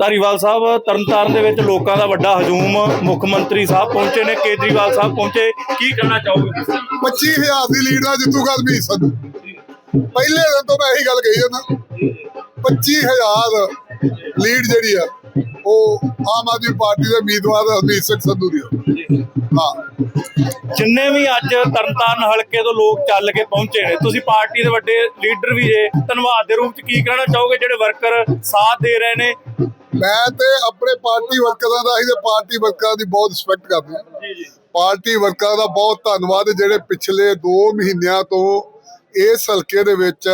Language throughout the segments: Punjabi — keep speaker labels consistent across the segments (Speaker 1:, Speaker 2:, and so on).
Speaker 1: ਧਾਰੀਵਾਲ ਸਾਹਿਬ, ਤਰਨਤਾਰਨ ਦੇ ਵਿੱਚ ਲੋਕਾਂ ਦਾ ਵੱਡਾ ਹਜੂਮ, ਮੁੱਖ ਮੰਤਰੀ ਸਾਹਿਬ ਪਹੁੰਚੇ ਨੇ, ਕੇਜਰੀਵਾਲ ਸਾਹਿਬ ਪਹੁੰਚੇ। ਕੀ ਕਹਿਣਾ ਚਾਹੋਗੇ? ਤੁਸੀਂ
Speaker 2: 25000 ਦੀ ਲੀਡ ਨਾਲ ਜਿੱਤੂਗਾ ਵੀ ਸੰਧੂ ਪਹਿਲੇ ਦਿਨ ਤੋਂ ਮੈਂ ਇਹੀ ਗੱਲ ਕਹੀ ਜਾਂਦਾ। 25000 ਲੀਡ ਜਿਹੜੀ ਆ ਉਹ ਆਮ ਆਦਮੀ ਪਾਰਟੀ ਦੇ ਉਮੀਦਵਾਰ ਹਰਮੀਤ ਸਿੰਘ ਸੰਧੂ ਦੀ। ਹਾਂ।
Speaker 1: ਜਿੰਨੇ ਵੀ ਅੱਜ ਤਰਨਤਾਰਨ ਹਲਕੇ ਤੋਂ ਲੋਕ ਚੱਲ ਕੇ ਪਹੁੰਚੇ ਨੇ ਤੁਸੀਂ ਪਾਰਟੀ ਦੇ ਵੱਡੇ ਲੀਡਰ ਵੀ ਜੇ ਧੰਨਵਾਦ ਦੇ ਰੂਪ ਚ ਕੀ ਕਹਿਣਾ ਚਾਹੋਗੇ? ਜਿਹੜੇ ਵਰਕਰ ਸਾਥ ਦੇ ਰਹੇ ਨੇ।
Speaker 2: ਮੈਂ ਤੇ ਆਪਣੇ ਪਾਰਟੀ ਵਰਕਰਾਂ ਦਾ ਹੀ ਤੇ ਪਾਰਟੀ ਵਰਕਰਾਂ ਦੀ ਬਹੁਤ ਰਿਸਪੈਕਟ ਕਰਦਾ
Speaker 1: ਜੀ ਜੀ।
Speaker 2: ਪਾਰਟੀ ਵਰਕਰਾਂ ਦਾ ਬਹੁਤ ਧੰਨਵਾਦ। ਜਿਹੜੇ ਪਿਛਲੇ 2 ਮਹੀਨਿਆਂ ਤੋਂ ਇਸ ਹਲਕੇ ਦੇ ਵਿੱਚ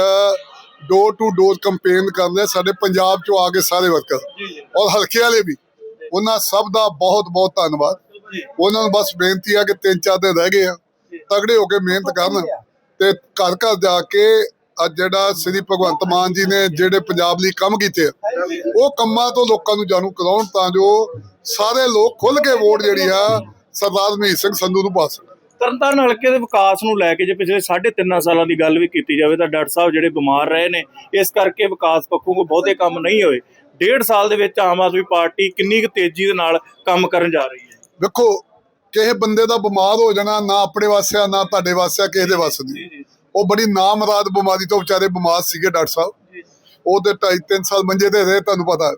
Speaker 2: ਡੋਰ ਟੂ ਡੋਰ ਕੰਪੇਨ ਕਰਦੇ ਸਾਡੇ ਪੰਜਾਬ ਚੋਂ ਆ ਕੇ ਸਾਰੇ ਵਰਕਰ
Speaker 1: ਜੀ ਜੀ।
Speaker 2: ਔਰ ਹਲਕੇ ਵਾਲੇ ਵੀ। ਉਹਨਾਂ ਸਭ ਦਾ ਬਹੁਤ ਬਹੁਤ ਧੰਨਵਾਦ। ਉਹਨਾਂ ਨੂੰ ਬਸ ਬੇਨਤੀ ਆ ਕਿ ਤਿੰਨ ਚਾਰ ਦਿਨ ਰਹਿ ਗਏ ਆ ਤਗੜੇ ਹੋ ਕੇ ਮਿਹਨਤ ਕਰਨ ਤੇ ਘਰ ਘਰ ਜਾ ਕੇ ਅੱਜ ਜਿਹੜਾ ਸ੍ਰੀ ਭਗਵੰਤ ਮਾਨ ਜੀ ਨੇ ਜਿਹੜੇ ਪੰਜਾਬ ਲਈ ਕੰਮ ਕੀਤੇ ਆ ਉਹ ਕੰਮਾਂ ਤੋਂ ਲੋਕਾਂ ਨੂੰ ਜਾਣੂ ਕਰਾਉਣ ਤਾਂ ਜੋ ਸਾਰੇ ਲੋਕ ਖੁੱਲ ਕੇ ਵੋਟ ਜਿਹੜੀ ਆ ਸਰਦਾਰ ਮਹੀਤ ਸਿੰਘ ਸੰਧੂ ਨੂੰ ਪਾ ਸਕਣ।
Speaker 1: ਤਰਨਤਾਰਨ ਹਲਕੇ ਦੇ ਵਿਕਾਸ ਨੂੰ ਲੈ ਕੇ ਜੇ ਪਿਛਲੇ 3.5 ਸਾਲਾਂ ਦੀ ਗੱਲ ਵੀ ਕੀਤੀ ਜਾਵੇ ਤਾਂ ਡਾਕਟਰ ਸਾਹਿਬ ਜਿਹੜੇ ਬਿਮਾਰ ਰਹੇ ਨੇ ਇਸ ਕਰਕੇ ਵਿਕਾਸ ਪੱਖੋਂ ਕੋਈ ਬਹੁਤੇ ਕੰਮ ਨਹੀਂ ਹੋਏ। ਡੇਢ ਸਾਲ ਦੇ ਵਿੱਚ ਆਮ ਆਦਮੀ ਪਾਰਟੀ ਕਿੰਨੀ ਕੁ ਤੇਜ਼ੀ ਦੇ ਨਾਲ ਕੰਮ ਕਰਨ ਜਾ ਰਹੀ ਹੈ।
Speaker 2: ਵੇਖੋ ਕਿਸੇ ਬੰਦੇ ਦਾ ਬਿਮਾਰ ਹੋ ਜਾਣਾ ਨਾ ਆਪਣੇ ਵਾਸਤੇ ਆ, ਨਾ ਤੁਹਾਡੇ ਵਾਸਤੇ ਆ, ਕਿਸੇ ਦੇ ਵਾਸਤੇ ਨਹੀਂ। ਉਹ ਬੜੀ ਨਾਮਰਾਦ ਬਿਮਾਰੀ ਤੋਂ ਵਿਚਾਰੇ ਬਿਮਾਰ ਸੀਗੇ ਡਾਕਟਰ ਸਾਹਿਬ।
Speaker 1: ਜੀ
Speaker 2: ਉਹਦੇ 2.5 3 ਸਾਲ ਮੰਜੇ ਤੇ ਰਹੇ ਤੁਹਾਨੂੰ ਪਤਾ।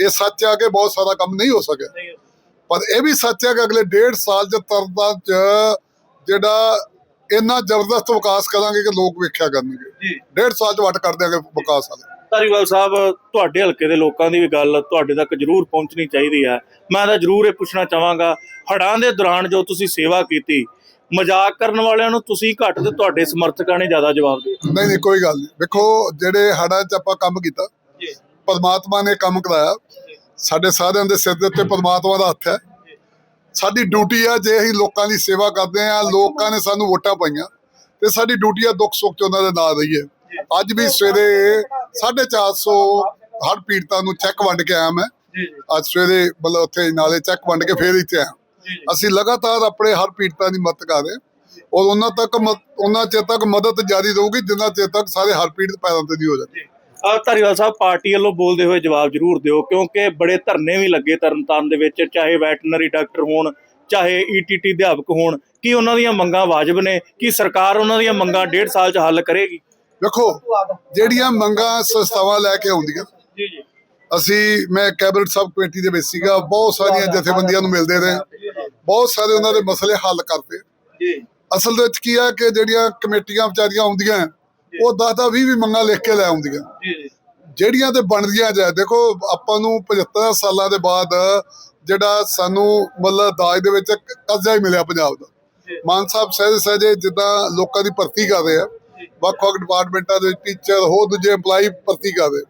Speaker 2: ਇਹ ਸੱਚ ਆ ਕਿ ਬਹੁਤ ਸਾਰਾ ਕੰਮ ਨਹੀਂ ਹੋ ਸਕਿਆ। ਪਰ ਇਹ ਵੀ ਸੱਚ ਹੈ ਕਿ ਅਗਲੇ ਡੇਢ ਸਾਲ ਚ ਤਰਦਾ ਚ ਜਿਹੜਾ ਇੰਨਾ ਜ਼ਬਰਦਸਤ ਵਿਕਾਸ ਕਰਾਂਗੇ ਕਿ ਲੋਕ ਵੇਖਿਆ ਕਰਨਗੇ।
Speaker 1: ਜੀ।
Speaker 2: ਡੇਢ ਸਾਲ ਚ ਵੱਟ ਕਰ ਦਿਆਂਗੇ ਵਿਕਾਸ ਵਾਲੇ
Speaker 1: ਧਾਰੀਵਾਲ ਸਾਹਿਬ ਤੁਹਾਡੇ ਹਲਕੇ ਦੇ ਲੋਕਾਂ ਦੀ ਵੀ ਗੱਲ ਤੁਹਾਡੇ ਤੱਕ ਜ਼ਰੂਰ ਪਹੁੰਚਣੀ ਚਾਹੀਦੀ ਹੈ। ਮੈਂ ਤਾਂ ਜ਼ਰੂਰ ਇਹ ਪੁੱਛਣਾ ਚਾਹਾਂਗਾ ਹੜਾਂ ਦੇ ਦੌਰਾਨ ਜੋ ਤੁਸੀਂ ਸੇਵਾ ਕੀਤੀ ਮਜ਼ਾਕ ਕਰਨ ਵਾਲਿਆਂ ਨੂੰ ਤੁਸੀਂ ਘੱਟ ਤੇ ਤੁਹਾਡੇ ਸਮਰਥਕਾਂ ਨੇ ਜ਼ਿਆਦਾ ਜਵਾਬ ਦੇ
Speaker 2: ਨਹੀਂ ਨਹੀਂ ਕੋਈ ਗੱਲ ਨਹੀਂ। ਵੇਖੋ ਜਿਹੜੇ ਹੜਾਂ ਚ ਆਪਾਂ ਕੰਮ ਕੀਤਾ
Speaker 1: ਜੀ।
Speaker 2: ਪਰਮਾਤਮਾ ਨੇ ਕੰਮ ਕਰਾਇਆ। ਸਾਡੇ ਸਾਰਿਆਂ ਦੇ ਸਿਰ ਦੇ ਉੱਤੇ ਪਰਮਾਤਮਾ ਦਾ ਹੱਥ ਹੈ। ਸਾਡੀ ਡਿਊਟੀ ਆ ਜੇ ਅਸੀਂ ਲੋਕਾਂ ਦੀ ਸੇਵਾ ਕਰਦੇ ਆ ਲੋਕਾਂ ਨੇ ਸਾਨੂੰ ਵੋਟਾਂ ਪਾਈਆਂ ਤੇ ਸਾਡੀ ਡਿਊਟੀ ਆ ਦੁੱਖ ਸੁੱਖ ਚ ਉਹਨਾਂ ਦੇ ਨਾਲ ਰਹੀਏ। ਅੱਜ ਵੀ ਸਵੇਰੇ 450 ਹੜ ਪੀੜਤਾਂ ਨੂੰ ਚੈੱਕ ਵੰਡ ਕੇ ਆਇਆ ਮੈਂ। ਅੱਜ ਸਵੇਰੇ ਮਤਲਬ ਉੱਥੇ ਨਾਲੇ ਚੈੱਕ ਵੰਡ ਕੇ ਫੇਰ ਇੱਥੇ ਆਇਆ। ਅਸੀਂ ਲਗਾਤਾਰ ਆਪਣੇ ਹਰ ਪੀੜਤਾਂ ਦੀ ਮਦਦ ਕਰ ਰਹੇ ਔਰ ਉਹਨਾਂ ਤੱਕ ਉਹਨਾਂ ਚਿਰ ਤੱਕ ਮਦਦ ਜਾਰੀ ਰਹੂਗੀ ਜਿੰਨਾ ਚਿਰ ਤੱਕ ਸਾਰੇ ਹਰ ਪੀੜਤ ਪੈਰਾਂ ਤੇ ਨਹੀਂ ਹੋ ਜਾਂਦੇ।
Speaker 1: ਧਾਰੀਵਾਲ ਸਾਹਿਬ ਪਾਰਟੀ ਵੱਲੋਂ ਬੋਲਦੇ ਹੋਏ ਜਵਾਬ ਜ਼ਰੂਰ ਦਿਓ ਕਿਉਂਕਿ ਬੜੇ ਧਰਨੇ ਵੀ ਲੱਗੇ ਤਰਨਤਾਰਨ ਦੇ ਵਿੱਚ ਚਾਹੇ ਵੈਟਰਨਰੀ ਡਾਕਟਰ ਹੋਣ ਚਾਹੇ ਈਟੀਟੀ ਅਧਿਆਪਕ ਹੋਣ। ਕੀ ਉਹਨਾਂ ਦੀਆਂ ਮੰਗਾਂ ਵਾਜਬ ਨੇ? ਕੀ ਸਰਕਾਰ ਉਹਨਾਂ ਦੀਆਂ ਮੰਗਾਂ ਡੇਢ ਸਾਲ 'ਚ ਹੱਲ ਕਰੇਗੀ?
Speaker 2: ਵੇਖੋ ਜਿਹੜੀਆਂ ਮੰਗਾਂ ਸੰਸਥਾਵਾਂ ਲੈ ਕੇ ਆਉਂਦੀਆਂ
Speaker 1: ਜੀ ਜੀ।
Speaker 2: ਅਸੀਂ ਮੈਂ ਕੈਬਨਿਟ ਸਬ ਕਮੇਟੀ ਦੇ ਵਿੱਚ ਸੀਗਾ ਬਹੁਤ ਸਾਰੀਆਂ ਜਥੇਬੰਦੀਆਂ ਨੂੰ ਮਿਲਦੇ ਰਹੇ ਬਹੁਤ ਸਾਰੇ ਉਹਨਾਂ ਦੇ ਮਸਲੇ ਹੱਲ ਕਰਤੇ
Speaker 1: ਜੀ।
Speaker 2: ਅਸਲ ਦੇ ਵਿੱਚ ਕੀ ਹੈ ਕਿ ਜਿਹੜੀਆਂ ਕਮੇਟੀਆਂ ਵਿਚਾਰੀਆਂ ਆਉਂਦੀਆਂ ਉਹ 10 10 20 20 ਮੰਗਾਂ ਲਿਖ ਕੇ ਲੈ ਆਉਂਦੀਆਂ।
Speaker 1: ਜੀ ਜੀ।
Speaker 2: ਜਿਹੜੀਆਂ ਤੇ ਬਣਦੀਆਂ ਜਾਏ ਦੇਖੋ ਆਪਾਂ ਨੂੰ 75 ਸਾਲਾਂ ਦੇ ਬਾਅਦ ਜਿਹੜਾ ਸਾਨੂੰ ਮਤਲਬ ਦਾਜ ਦੇ ਵਿੱਚ ਕਰਜ਼ਾ ਹੀ ਮਿਲਿਆ ਪੰਜਾਬ ਦਾ। ਮਾਨ ਸਾਹਿਬ ਸਹਿਜੇ ਸਹਿਜੇ ਜਿੱਦਾਂ ਲੋਕਾਂ ਦੀ ਭਰਤੀ ਕਰ ਰਹੇ ਆ। ਵੱਖ-ਵੱਖ ਡਿਪਾਰਟਮੈਂਟਾਂ ਦੇ ਟੀਚਰ ਹੋਰ ਦੂਜੇ EMPLOYE ਭਰਤੀ ਕਰ ਰਹੇ।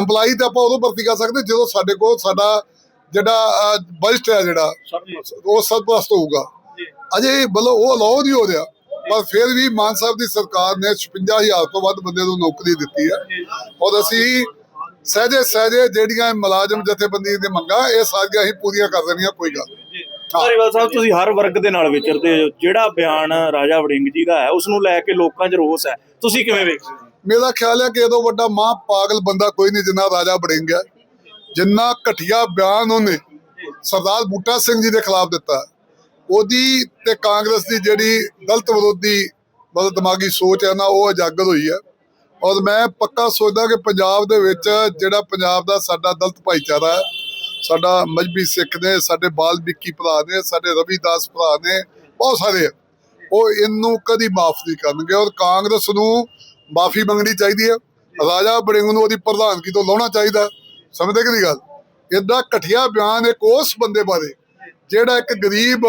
Speaker 2: EMPLOYE ਤਾਂ ਆਪਾਂ ਉਦੋਂ ਭਰਤੀ ਕਰ ਸਕਦੇ ਜਦੋਂ ਸਾਡੇ ਕੋਲ ਸਾਡਾ ਜਿਹੜਾ ਬਜਟ ਹੈ ਜਿਹੜਾ ਉਹ ਸਰਪਲਸ ਹੋਊਗਾ।
Speaker 1: ਜੀ।
Speaker 2: ਅਜੇ ਮਤਲਬ ਉਹ ਅਲਾਉ ਨਹੀਂ ਹੋ ਰਿਹਾ। ਪਰ ਫਿਰ ਵੀ ਮਾਨ ਸਾਹਿਬ ਦੀ ਸਰਕਾਰ ਨੇ 56000 ਤੋਂ ਵੱਧ ਬੰਦੇ ਨੂੰ ਨੌਕਰੀ ਦਿੱਤੀ ਹੈ। ਔਰ ਅਸੀਂ ਸਹਜੇ ਸਹਜੇ ਜਿਹੜੀਆਂ ਮੁਲਾਜ਼ਮ ਜਥੇਬੰਦੀ ਦੇ ਮੰਗਾਂ ਇਹ ਸਾਰੀਆਂ ਹੀ ਪੂਰੀਆਂ ਕਰ ਦੇਣੀਆਂ ਕੋਈ ਗੱਲ।
Speaker 1: ਧਾਰੀਵਾਲ ਸਾਹਿਬ ਤੁਸੀਂ ਹਰ ਵਰਗ ਦੇ ਨਾਲ ਵਿਚਰਦੇ ਹੋ। ਜਿਹੜਾ ਬਿਆਨ ਰਾਜਾ ਵੜਿੰਗ ਜੀ ਦਾ ਹੈ ਉਸ ਨੂੰ ਲੈ ਕੇ ਲੋਕਾਂ 'ਚ ਰੋਸ ਹੈ। ਤੁਸੀਂ ਕਿਵੇਂ ਵੇਖਦੇ
Speaker 2: ਮੇਰਾ ਖਿਆਲ ਹੈ ਕਿ ਇਹਦੋਂ ਵੱਡਾ ਮਾਂ ਪਾਗਲ ਬੰਦਾ ਕੋਈ ਨਹੀਂ ਜਿੰਨਾ ਰਾਜਾ ਬੜਿੰਗ ਹੈ। ਜਿੰਨਾ ਘਟੀਆ ਬਿਆਨ ਉਹਨੇ ਸਰਦਾਰ ਬੂਟਾ ਸਿੰਘ ਜੀ ਦੇ ਖਿਲਾਫ ਦਿੱਤਾ। ਉਹਦੀ ਤੇ ਕਾਂਗਰਸ ਦੀ ਜਿਹੜੀ ਦਲਤ ਵਿਰੋਧੀ ਮਤਲਬ ਦਿਮਾਗੀ ਸੋਚ ਹੈ ਨਾ, ਉਹ ਉਜਾਗਰ ਹੋਈ ਹੈ। ਔਰ ਮੈਂ ਪੱਕਾ ਸੋਚਦਾ ਕਿ ਪੰਜਾਬ ਦੇ ਵਿੱਚ ਜਿਹੜਾ ਪੰਜਾਬ ਦਾ ਸਾਡਾ ਦਲਤ ਭਾਈਚਾਰਾ ਹੈ, ਸਾਡਾ ਮਜਬੀ ਸਿੱਖ ਨੇ, ਸਾਡੇ ਬਾਲਮੀਕੀ ਭਰਾ ਨੇ, ਸਾਡੇ ਰਵਿਦਾਸ ਭਰਾ ਨੇ, ਬਹੁਤ ਸਾਰੇ ਆ। ਉਹ ਇਹਨੂੰ ਕਦੀ ਮਾਫ ਨਹੀਂ ਕਰਨਗੇ ਔਰ ਕਾਂਗਰਸ ਨੂੰ ਮਾਫੀ ਮੰਗਣੀ ਚਾਹੀਦੀ ਹੈ। ਰਾਜਾ ਬੜਿੰਗ ਨੂੰ ਉਹਦੀ ਪ੍ਰਧਾਨਗੀ ਤੋਂ ਲਾਉਣਾ ਚਾਹੀਦਾ ਸਮਝਦੇ ਕਿ ਨਹੀਂ ਗੱਲ? ਏਦਾਂ ਘਟੀਆ ਬਿਆਨ ਇੱਕ ਉਸ ਬੰਦੇ ਬਾਰੇ ਜਿਹੜਾ ਇੱਕ ਗਰੀਬ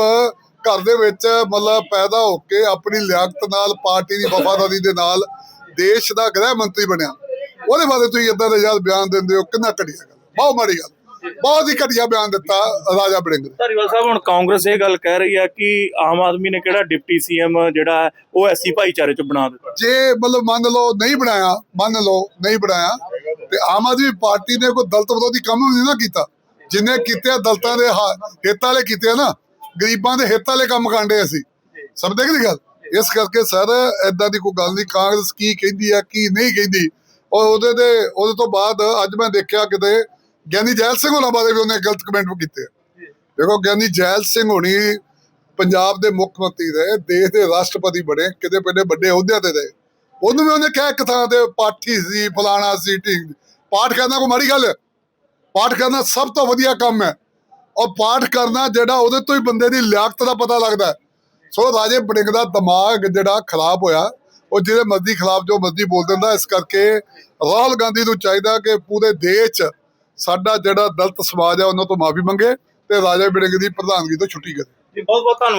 Speaker 2: ਘਰ ਦੇ ਵਿੱਚ ਮਤਲਬ ਪੈਦਾ ਹੋ ਕੇ ਆਪਣੀ ਲਿਆਕਤ ਨਾਲ ਪਾਰਟੀ ਦੀ ਵਫਾਦਾਰੀ ਦੇ ਨਾਲ ਦੇਸ਼ ਦਾ ਗ੍ਰਹਿ ਮੰਤਰੀ ਬਣਿਆ। ਉਹਦੇ ਬਾਰੇ ਤੁਸੀਂ ਇਦਾਂ ਦੇ ਯਾਰ ਬਿਆਨ ਦਿੰਦੇ ਹੋ ਕਿੰਨਾ ਘਟੀਆ ਗੱਲ ਬਹੁਤ ਮਾੜੀ ਗੱਲ। ਬਹੁਤ ਹੀ ਘਟੀਆ ਬਿਆਨ ਦਿੱਤਾ ਰਾਜਾ ਬੜਿੰਗ ਨੇ
Speaker 1: ਧਾਰੀਵਾਲ ਸਾਹਿਬ ਹੁਣ ਕਾਂਗਰਸ ਇਹ ਗੱਲ ਕਹਿ ਰਹੀ ਹੈ ਕਿ ਆਮ ਆਦਮੀ ਨੇ ਕਿਹੜਾ ਡਿਪਟੀ ਸੀਐਮ ਜਿਹੜਾ ਉਹ ਐਸੀ ਭਾਈਚਾਰੇ 'ਚ ਬਣਾ ਦਿੱਤਾ।
Speaker 2: ਜੇ ਮਤਲਬ ਮੰਨ ਲਓ ਨਹੀਂ ਬਣਾਇਆ ਮੰਨ ਲਓ ਨਹੀਂ ਬਣਾਇਆ ਤੇ ਆਮ ਆਦਮੀ ਪਾਰਟੀ ਨੇ ਕੋਈ ਦਲਤ ਵਿਰੋਧੀ ਕੰਮ ਨਹੀਂ ਨਾ ਕੀਤਾ। ਜਿੰਨੇ ਕੀਤੇ ਦਲਤਾਂ ਦੇ ਹਿੱਤ ਵਾਲੇ ਕੀਤੇ ਨਾ ਗਰੀਬਾਂ ਦੇ ਹਿੱਤ ਵਾਲੇ ਕੰਮ ਕਾਂਡੇ ਅਸੀਂ। ਸਮਝਦੇ ਕਿ ਨਹੀਂ ਗੱਲ? ਇਸ ਕਰਕੇ ਸਰ ਐਦਾਂ ਦੀ ਕੋਈ ਗੱਲ ਨਹੀਂ ਕਾਂਗਰਸ ਕੀ ਕਹਿੰਦੀ ਆ ਕੀ ਨਹੀਂ ਕਹਿੰਦੀ। ਔਰ ਉਹਦੇ ਦੇ ਉਹਦੇ ਤੋਂ ਬਾਅਦ ਅੱਜ ਮੈਂ ਦੇਖਿਆ ਕਿਤੇ ਗਿਆਨੀ ਜੈਲ ਸਿੰਘ ਹੋਣਾ ਬਾਰੇ ਵੀ ਉਹਨੇ ਗਲਤ ਕਮੈਂਟ ਕੀਤੇ। ਦੇਖੋ ਗਿਆਨੀ ਜੈਲ ਸਿੰਘ ਹੋਣੀ ਪੰਜਾਬ ਦੇ ਮੁੱਖ ਮੰਤਰੀ ਰਹੇ ਦੇਸ਼ ਦੇ ਰਾਸ਼ਟਰਪਤੀ ਬਣੇ ਕਿਤੇ ਪਹਿਲੇ ਵੱਡੇ ਅਹੁਦਿਆਂ ਤੇ ਰਹੇ। ਉਹਨੂੰ ਵੀ ਉਹਨੇ ਕਿਹਾ ਇੱਕ ਥਾਂ ਤੇ ਪਾਠੀ ਸੀ ਫਲਾਣਾ ਸੀ ਢੀਂਗ ਪਾਠ ਕਰਨਾ ਕੋਈ ਮਾੜੀ ਗੱਲ? ਹੈ ਪਾਠ ਕਰਨਾ ਸਭ ਤੋਂ ਵਧੀਆ ਕੰਮ ਹੈ। ਔਰ ਪਾਠ ਕਰਨਾ ਜਿਹੜਾ ਉਹਦੇ ਤੋਂ ਹੀ ਬੰਦੇ ਦੀ ਲਿਆਕਤ ਦਾ ਪਤਾ ਲੱਗਦਾ ਸੋ ਰਾਜੇ ਬੜਿੰਗ ਦਾ ਦਿਮਾਗ ਜਿਹੜਾ ਖਰਾਬ ਹੋਇਆ, ਉਹ ਜਿਹਦੇ ਮਰਜ਼ੀ ਖਿਲਾਫ ਜੋ ਮਰਜ਼ੀ ਬੋਲ ਦਿੰਦਾ, ਇਸ ਕਰਕੇ ਰਾਹੁਲ ਗਾਂਧੀ ਨੂੰ ਚਾਹੀਦਾ ਕਿ ਪੂਰੇ ਦੇਸ਼ 'ਚ ਸਾਡਾ ਜਿਹੜਾ ਦਲਤ ਸਮਾਜ ਹੈ, ਉਹਨਾਂ ਤੋਂ ਮਾਫੀ ਮੰਗੇ ਤੇ ਰਾਜੇ ਬੜਿੰਗ ਦੀ ਪ੍ਰਧਾਨਗੀ ਤੋਂ ਛੁੱਟੀ ਕਰੇ।
Speaker 1: ਜੀ ਬਹੁਤ ਬਹੁਤ ਧੰਨਵਾਦ।